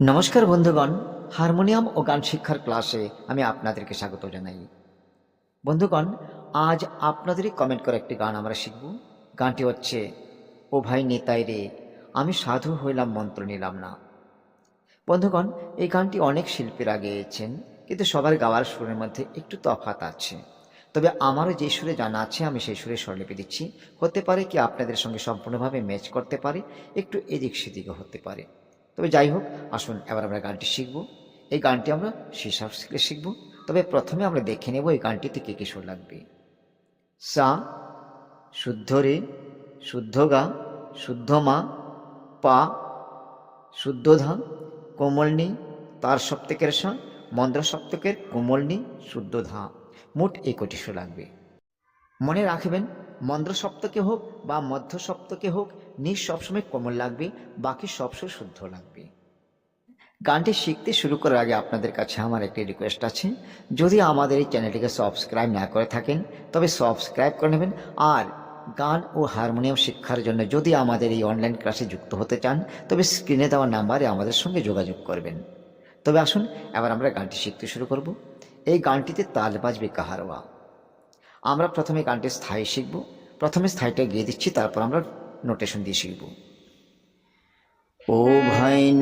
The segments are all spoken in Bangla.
নমস্কার বন্ধুগণ, হারমোনিয়াম ও গান শিক্ষার ক্লাসে আমি আপনাদেরকে স্বাগত জানাই। বন্ধুগণ, আজ আপনাদেরই কমেন্ট করে একটি গান আমরা শিখব। গানটি হচ্ছে, ও ভাই নেতাই রে, আমি সাধু হইলাম, মন্ত্র নিলাম না। বন্ধুগণ, এই গানটি অনেক শিল্পীরা গেয়েছেন, কিন্তু সবার গাওয়ার সুরের মধ্যে একটু তফাৎ আছে। তবে আমারও যে সুরে জানা আছে, আমি সেই সুরে স্বরলিপি দিচ্ছি। হতে পারে কি আপনাদের সঙ্গে সম্পূর্ণভাবে ম্যাচ করতে পারে, একটু এদিক সেদিকও হতে পারে। তবে যাই হোক, আসুন, এবার আমরা গানটি শিখব। এই গানটি আমরা শিশাব স্কেলে শিখব। তবে প্রথমে আমরা দেখে নেব এই গানটিতে কী কী সুর লাগবে। সা, শুদ্ধ রে, শুদ্ধ গা, শুদ্ধ মা, পা, শুদ্ধ ধা কোমলনি তার সপ্তকের সা মন্দ্র সপ্তকের কোমলনি শুদ্ধ ধা। মোট এই কোটি সুর লাগবে। মনে রাখবেন মন্দ্র সপ্তকে হোক বা মধ্য সপ্তকে হোক, নিজ সবসময় কোমল লাগবে, বাকি সবসময় শুদ্ধ লাগবে। গানটি শিখতে শুরু করার আগে আপনাদের কাছে আমার একটি রিকোয়েস্ট আছে। যদি আমাদের এই চ্যানেলটিকে সাবস্ক্রাইব না করে থাকেন, তবে সাবস্ক্রাইব করে নেবেন। আর গান ও হারমোনিয়াম শিক্ষার জন্য যদি আমাদের এই অনলাইন ক্লাসে যুক্ত হতে চান, তবে স্ক্রিনে দেওয়া নাম্বারে আমাদের সঙ্গে যোগাযোগ করবেন। তবে আসুন, এবার আমরা গানটি শিখতে শুরু করব। এই গানটিতে তাল বাজবে কাহারওয়া। আমরা প্রথমে গানটি স্থায়ী শিখব। প্রথমে স্থায়ীটা গিয়ে দিচ্ছি, তারপর আমরা নোটেশন দিয়ে শিখব। ও ভাই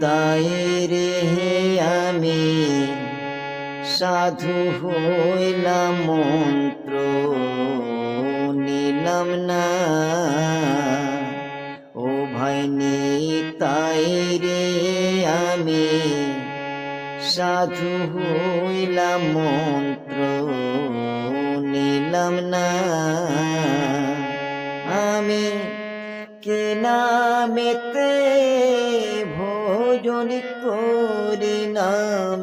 তাই রে আমি, সাধু হইলাম মন্ত্র নিলাম না। ও ভাই তাই রে আমি, সাধু হইলাম মন্ত্র নিলাম না। আমি কে নামেতে ভোজন করি না,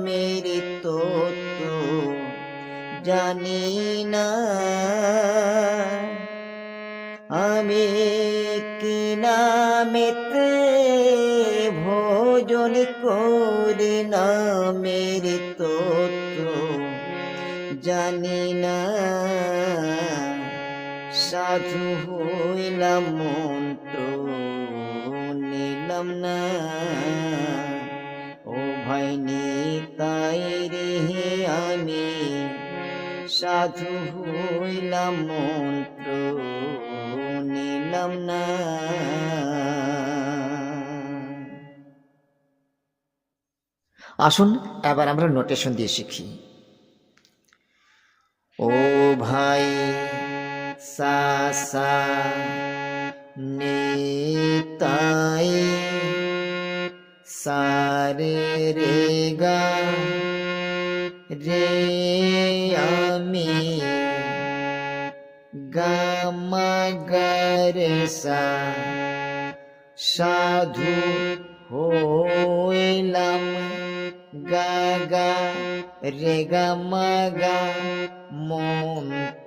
মেরে তত্ত্ব জানি না। আমি কি নামেতে ভোজন করি না, মেরে তত্ত্ব জানি না। সাধু হইলাম মন্ত্র নিলাম না। ও ভাই তাই রে আমি সাধু হইলাম মন্ত্র নিলাম না। আসুন, এবার আমরা নোটেশন দিয়ে শিখি। ও ভাই সা সা নিতাই সারে রে গা রে আমি গামা গরে সা সাধু হইলাম গাগা রে গামাগা মন্ত্র রে সা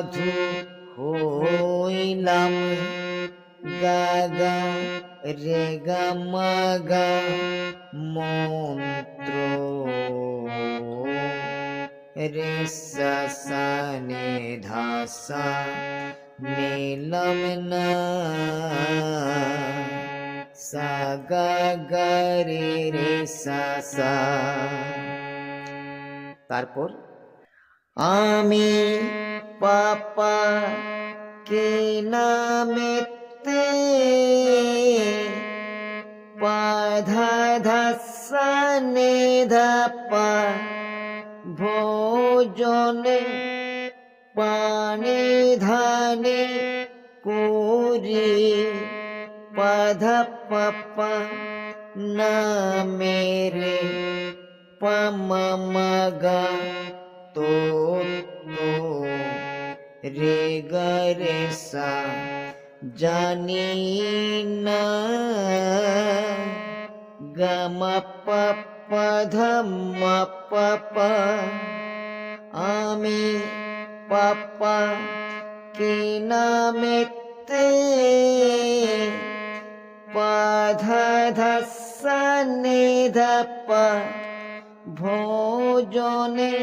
সাধু হইলাম। গাগা রে গা মন্ত্র রে সা সা নে নিলাম না রে তারপর আমি पपा के नामित्ते पधेध भोजने पनेधने कोरि पध पपा न मेरे पममगा রে গা রে সা জানি না। গা মা পা পা ধা মা পা পা আমি পাপা কি নামেতে পাধা ধাসা নিধাপা ভোজনে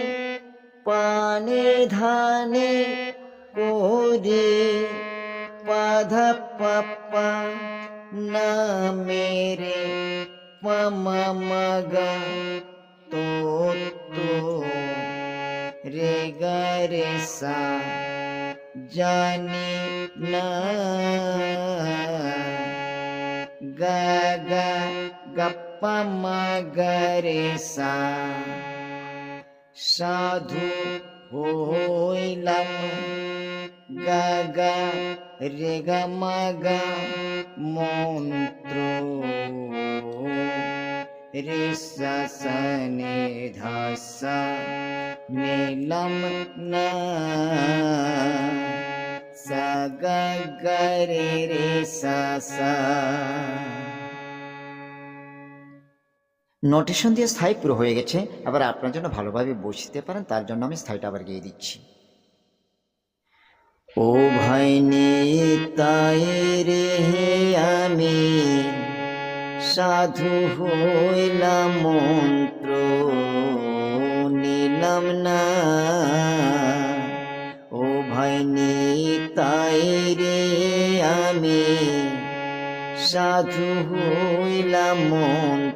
পানে ধানে पूजे पध पप न मेरे पमग तो तो रे पमगो सा जानी न। गग मगरे साधु ओल गग ऋगमग मन्त्रो ऋषसनिध स नम्न सगग रे ऋषस নোটেশন দিয়ে স্থায়ী পুরো হয়ে গেছে। এবার আপনার জন্য ভালোভাবে বসতে পারেন, তার জন্য আমি স্থায়ীটা আবার গিয়ে দিচ্ছি। ও ভাই তাই রে আমি, সাধু হইলাম মন্ত্র নিলাম না। ও ভাই তাই রে আমি, সাধু হইলাম মন্ত্র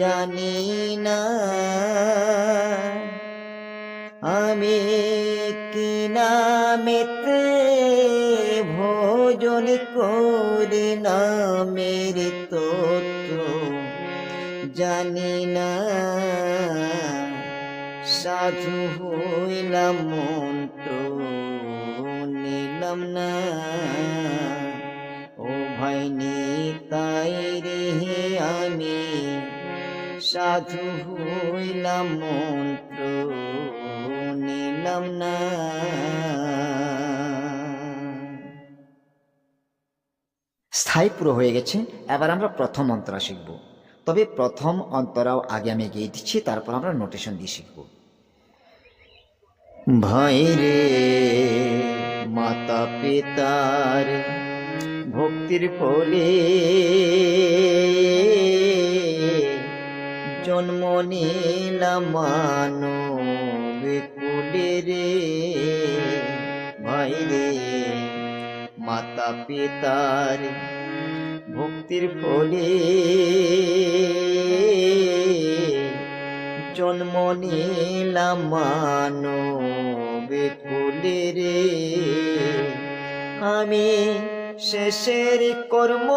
জানি না। আমি কি নামেতে ভোজন করি না মেরি জানি না। সাধু হইলাম মন্ত্র, নিলাম না। সাধু হইলাম মন্ত্র নিলাম না। স্থায়ী পুরো হয়ে গেছে এবার আমরা প্রথম অন্তরা শিখব। তবে প্রথম অন্তরাও আগে আমি গিয়ে দিচ্ছি তারপর আমরা নোটেশন দিয়ে শিখব। ভাই রে মাতা পিতার ভক্তির ফলে জন্ম নিলাম মানব কুলে রে। ভাই রে, মাতা পিতার ভক্তির ফলে জন্ম নিলাম মানব কুলে রে। আমি শেষের কর্ম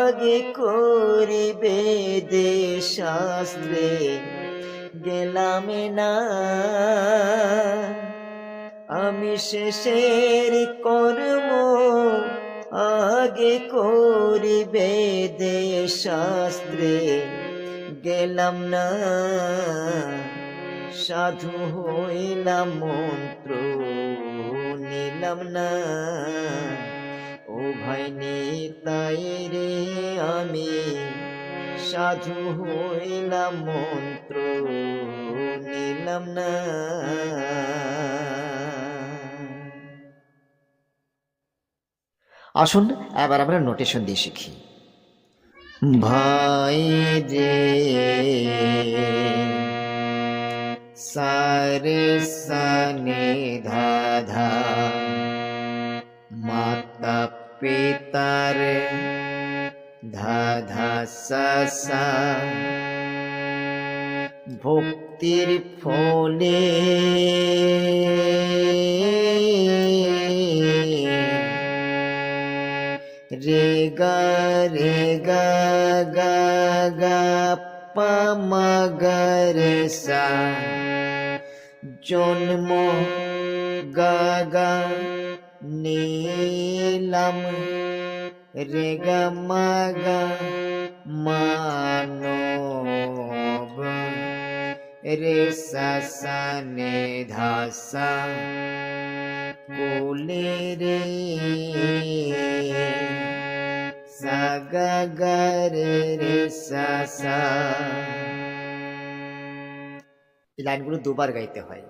আগে করিবে দে গেলাম না, আমি শেষের কর্ম আগে করিবে দে শাস্ত্রে গেলাম না, সাধু হইলাম মন্ত্র। নিলাম না। ও ভাই তাই রে আমি সাধু হইলাম মন্ত্র, নিলাম না। আসুন, এবার আমরা নোটেশন দিয়ে শিখি। ভাই রে সারে সানে ধাধা পিতার ধাধা সা ভক্তির ফলে রে গা রে গা গা গা পা মা সা জন্ম গা গা নীলম রে গা মা গা মানব রে সা সা নে ধা সা কোলে রে সা গা গা রে রে সা সা এই লাইনগুলো দুবার গাইতে হয়।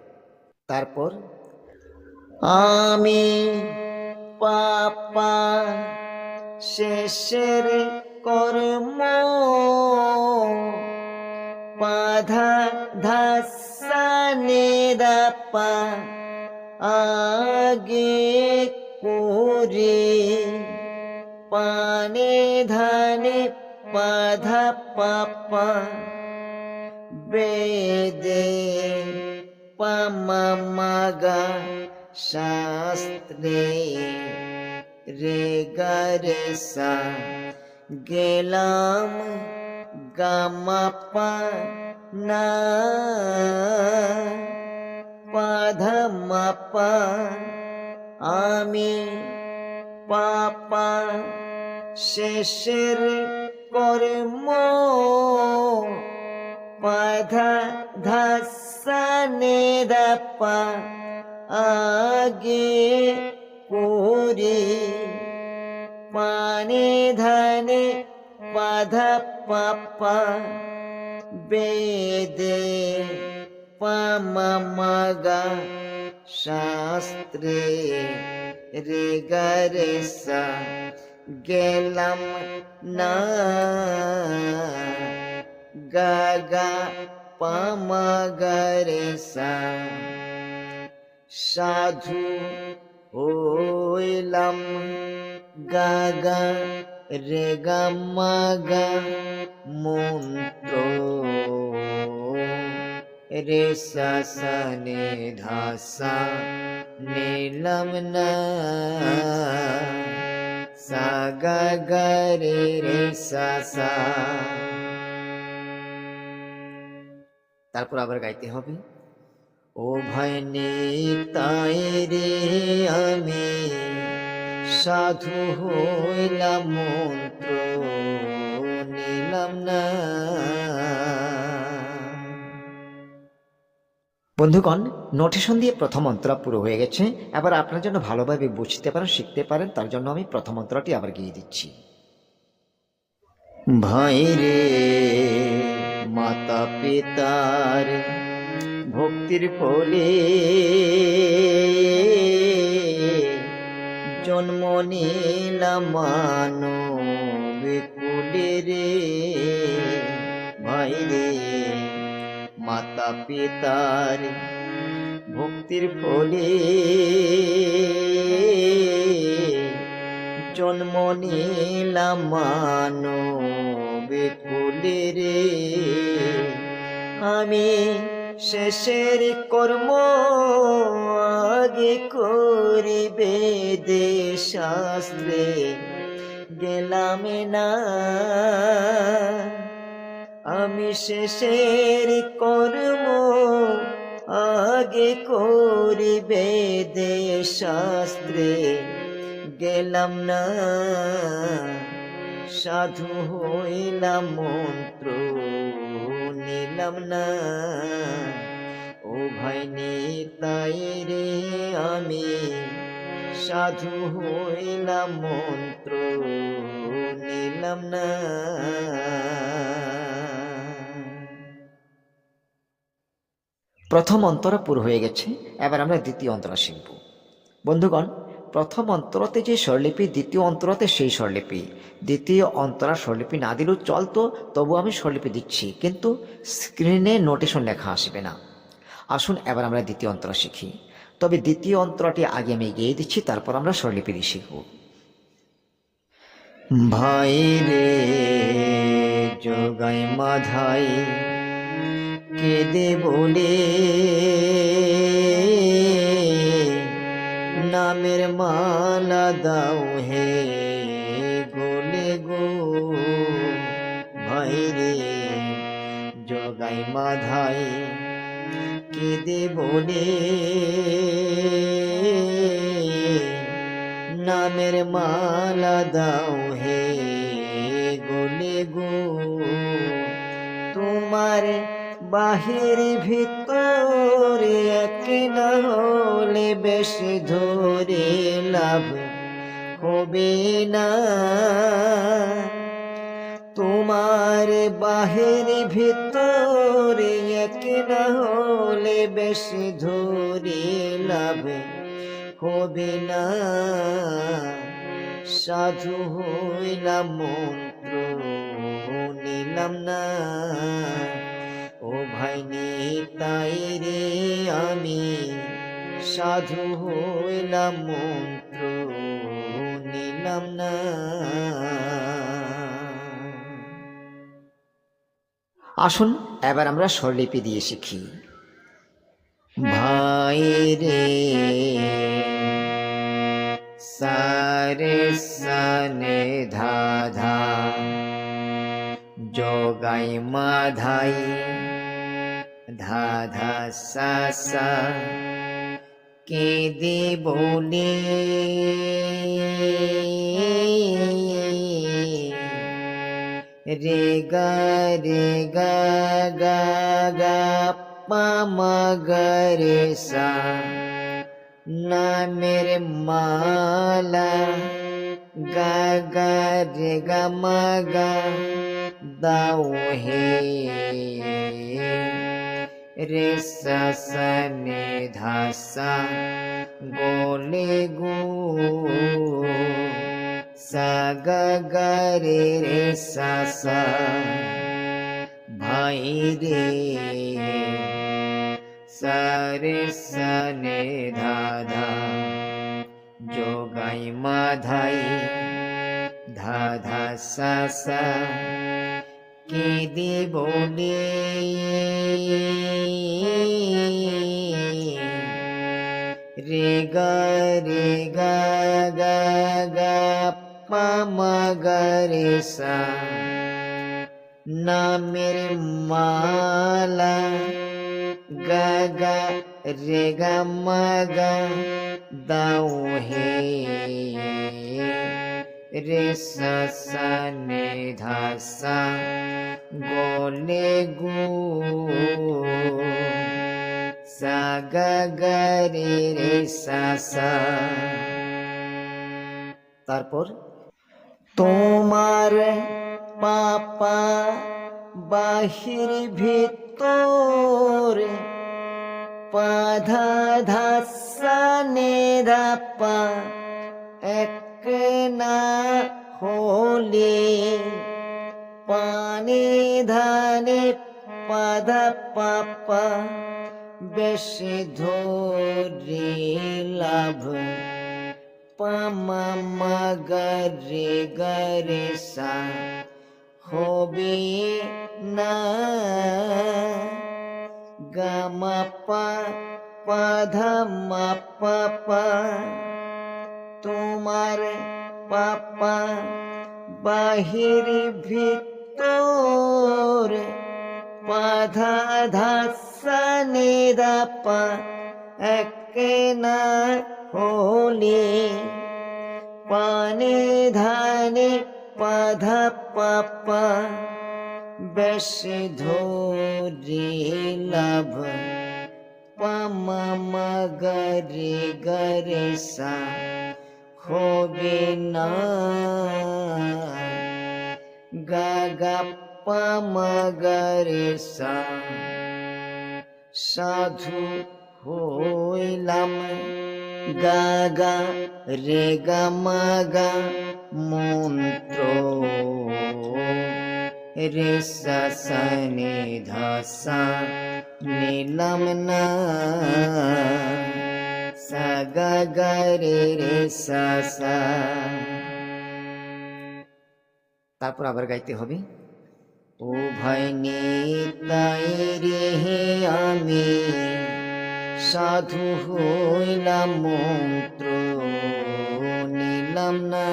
তারপর আমি পাপা শেষের কর্ম। পাধা ধাসানে দাপা আগে করে। পানে ধানে পাধা পাপা বেদে পামাগা শাস্ত্রে। রে গরে সা গেলাম গামাপা না পাধমাপা আমি পাপা শেষের কর্ম পাধা ধাসানে দাপা আগে पूरी। पाणि धने पध पप। पेदे पममग शास्त्रे रेगरे गग पमगरे साधु সাধু হইলাম গাগা রে গামাগা মন্ত্র। রে সাসনে ধাসা নিলাম না। সা গা গা রে রে সা সা। তারপর আবার গাইতে হবে। ও ভাই তাই রে আমি সাধু হইলাম মন্ত্র নিলাম না। বন্ধুগণ নোটেশন দিয়ে প্রথম অন্তরা পুরো হয়ে গেছে। এবার আপনার জন্য ভালোভাবে বুঝতে পারেন, শিখতে পারেন, তার জন্য আমি প্রথম অন্তরাটি আবার গিয়ে দিচ্ছি। ভাই রে মাতা পিতার ভক্তির ফলে। জন্ম নিলাম রে ভাই রে। মাতা পিতার ভক্তির ফলে। জন্ম নিলাম রে। আমি শেষের কর্ম আগে করিবে দে শাস্ত্রে গেলাম না। আমি শেষের কর্ম আগে করিবে দে শাস্ত্রে গেলাম না। সাধু হইলাম মন্ত্র। নিলাম না। ও ভাই তাই রে আমি সাধু হইলাম মন্ত্র নিলাম না। প্রথম অন্তরা পুরো হয়ে গেছে, এবার আমরা দ্বিতীয় অন্তরা শিখব। বন্ধুগণ প্রথম অন্তরতে যে স্বরলিপি, দ্বিতীয় অন্তরতে সেই স্বরলিপি। দ্বিতীয় অন্তরা স্বরলিপি না দিলেও চলতো, তবু আমি স্বরলিপি দিচ্ছি। কিন্তু স্ক্রিনে নোটেশন লেখা আসবে না। আসুন এবার আমরা দ্বিতীয় অন্তরা শিখি। তবে দ্বিতীয় অন্তরাটি আগে আমি গিয়ে দিচ্ছি, তারপর আমরা স্বরলিপি দিয়ে শিখব। ভাই রে যোগাই মাধাই, কেঁদে বলে নামের মালা দাও হে গোলে গো। ভাই রে, জগাই মাধাই কেঁদে বলে নামের মালা দাও হে গোলে গো। তোমার বাহির ভিতরে এক না হলে বেশ ধরে লাভ হবে না। তোমার বাহির ভিতরে এক না হলে বেশ ধরে লাভ হবে না। সাধু হইলাম মন্ত্র নিলাম না। ও ভাই তাই রে আমি সাধু হইলাম মন্ত্র নিলাম না। আসুন, এবার আমরা স্বরলিপি দিয়ে শিখি। ভাই রে, সারে সানে ধা ধা যোগাই মাধাই। ধা ধা সা কেঁদে বলে রে গা রে গা গা গা, পা, মা, গা, রে, সা, নামের মালা, গা গা, রে, গা, মা, গা, দাও হে। रे सने ध गोलेगो सगगरे रि भैरे स रे सने धा जोग धसी दि ग रे गग मग स। न निर्माल। ग ग रे ग म ग दौहे। रे स स ने ध स। गोले गो। नगु গা রে রে তারপর? তোমার পাপা বাহির ভিতর পাধা ধাসানে ধাপা এক না হলে পানে ধানে পাধা পাপা বেশি ধরে লাভ। পামা মা গরে সা হবে না। গামা পা পাধা মা পাপা তোমার পাপা বাহির ভিতর পাধা ধাসানে দাপা এক না হলে পানে ধানে পাধা পাপা, বেশ ধরে লাভ পামা গরে গরে সা হবে না গা গা পামা সা। সাধু হইলাম। গা গা রে গা মা গা মন্ত্র রে সা সা নে নিলাম না। সা গা গা রে রে সা সা। তারপর আবার গাইতে হবে। ও ভাই রে আমি। সাধু হইলাম মন্ত্র, নিলাম না।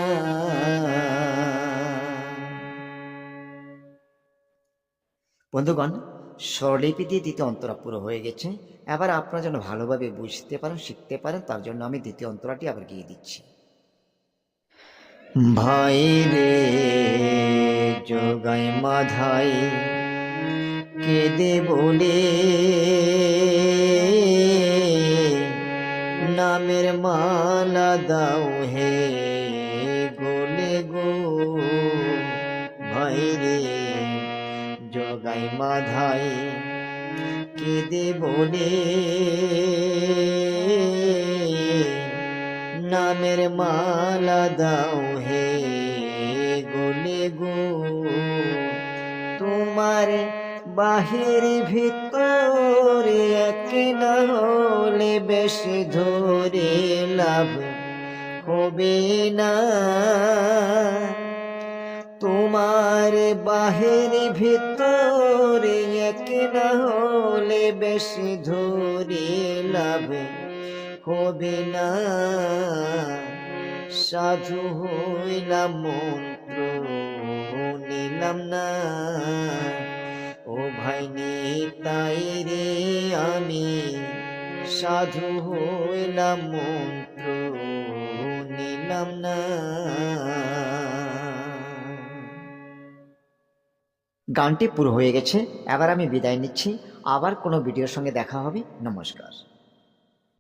বন্ধুগণ স্বরলিপি দিয়ে দ্বিতীয় অন্তরা পুরো হয়ে গেছে। এবার আপনারা যেন ভালোভাবে বুঝতে পারেন, শিখতে পারেন, তার জন্য আমি দ্বিতীয় অন্তরাটি আবার গিয়ে দিচ্ছি। ভাই রে যোগাই মাধাই, কেঁদে বলে, নামের মালা দাও হে গোলে গো। ভাই রে জগাই মাধাই, কেঁদে বলে, নামের মালা দাও বাহির ভিতরে এক না হলে বেশ ধরে লাভ হবে না। তোমার বাহির ভিতরে এক না হলে বেশ ধরে লাভ হবে না। সাধু হইলাম মন্ত্র, নিলাম না। ও ভাই তাই রে আমি সাধু হইলাম, মন্ত্র নিলাম না। গানটি পুরো হয়ে গেছে, এবার আমি বিদায় নিচ্ছি। আবার কোনো ভিডিওর সঙ্গে দেখা হবে। নমস্কার।